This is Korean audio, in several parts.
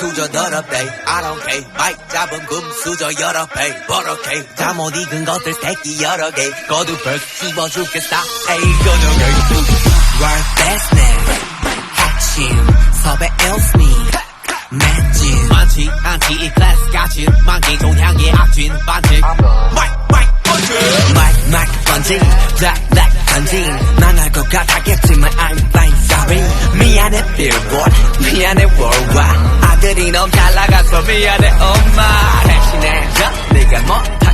수저 더럽 배 I don't care 마이크 잡은 금수저 여러 배 버럭해 잠못 익은 것들 새끼 여러 개 거두벌 씹어 죽겠어 에이 거두벌 World best man 핵심 섭외 일스미 맷진 많지 않지 이 클래스 같이 만기 동향의 악진 반칙 마이크 마이크 번지 마이크 마이크 번지 블랙 블랙 번지 망할 것 같았겠지 미안해 billboard 미안해 worldwide 아들이 너무 잘 나가서 미안해 엄마 대신해줘 네가 못한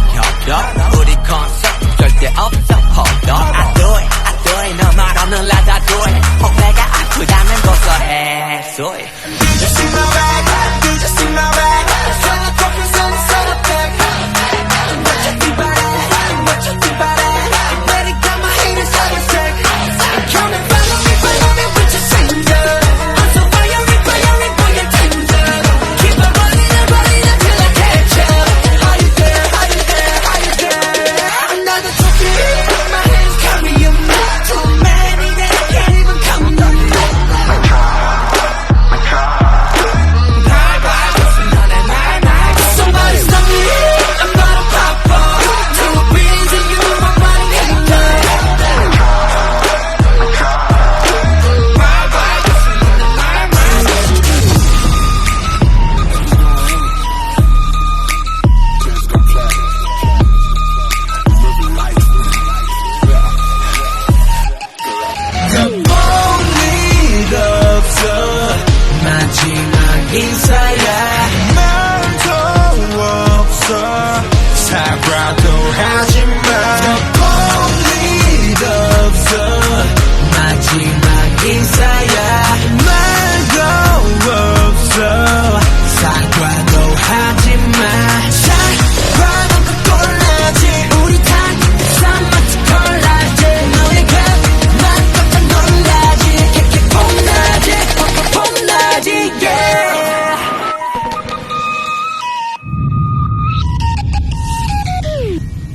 마지막 인사야. 마음도 없어.